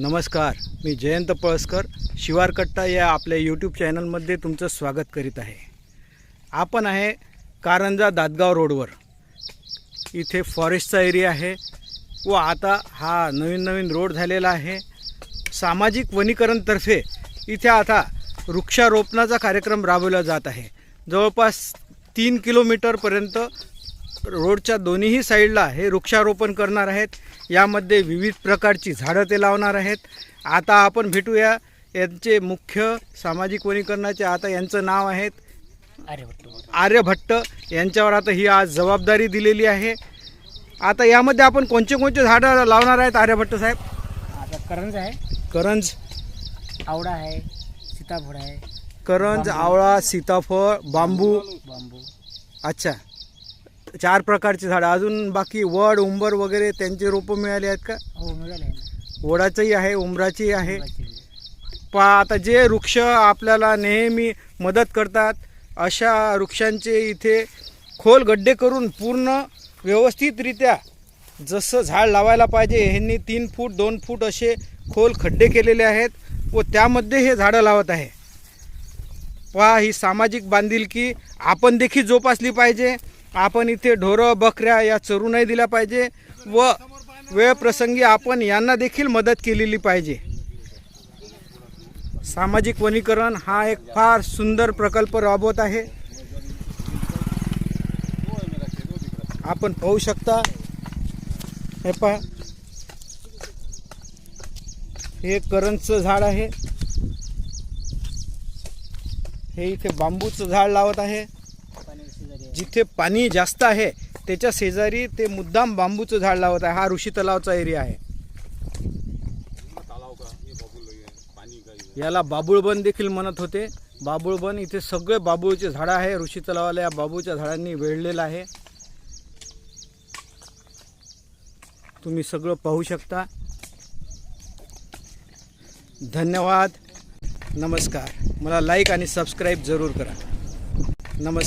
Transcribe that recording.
नमस्कार मी जयंत पळसकर शिवारकट्टा या आपल्या यूट्यूब चॅनलमध्ये तुमचं स्वागत करीत आहे. आपण आहे कारंजा दादगाव रोडवर. इथे फॉरेस्टचा एरिया आहे व आता हा नवीन नवीन रोड झालेला आहे. सामाजिक वनीकरणतर्फे इथे आता वृक्षारोपणाचा कार्यक्रम राबवला जात आहे. जवळपास तीन किलोमीटरपर्यंत रोडच्या दोन्हीही साईडला हे वृक्षारोपण करणार आहेत. यामध्ये विविध प्रकारची झाडं ते लावणार आहेत. आता आपण भेटूया यांचे मुख्य सामाजिक वनीकरणाचे आता यांचं नाव आहेत वाटतो आर्यभट्ट. यांच्यावर आता ही आज जबाबदारी दिलेली आहे. आता यामध्ये आपण कोणते कोणते झाडं लावणार आहेत आर्यभट्ट साहेब? आता करंज आहे. करंज. आवडा आहे सीताफळ आहे. करंज आवळा सीताफळ बांबू. बांबू. अच्छा. चार प्रकारची झाडं. अजून बाकी वड उंबर वगैरे त्यांचे रोपं मिळाले आहेत का? हो मिळाले वडाचंही आहे उंबराचीही आहे. पा आता जे वृक्ष आपल्याला नेहमी मदत करतात अशा वृक्षांचे इथे खोल गड्डे करून पूर्ण व्यवस्थितरित्या जसं झाड लावायला पाहिजे ह्यांनी तीन फूट दोन फूट असे खोल खड्डे केलेले आहेत व त्यामध्ये हे झाडं लावत आहे. पहा ही सामाजिक बांधिलकी आपण देखील जोपासली पाहिजे. आपण इथे ढोरं बकऱ्या या चरू नाही दिल्या पाहिजे व वेळप्रसंगी आपण यांना देखील मदत केलेली पाहिजे. सामाजिक वनीकरण हा एक फार सुंदर प्रकल्प राबवत आहे. आपण पाहू शकता हे पहा. हे करंजचं झाड आहे. हे इथे बांबूचं झाड लावत आहे. जिथे पाणी जास्त आहे त्याच्या शेजारी ते मुद्दाम बांबूचं झाड लावत आहे. हा ऋषी तलावचा एरिया आहे. याला बाबुळबन देखील म्हणत होते. बाबुळबन इथे सगळे बाबूळचे झाडं आहे. ऋषी तलावाला या बाबूच्या झाडांनी वेढलेलं आहे. तुम्ही सगळं पाहू शकता. धन्यवाद. नमस्कार. मला लाईक आणि सबस्क्राईब जरूर करा. नमस्कार.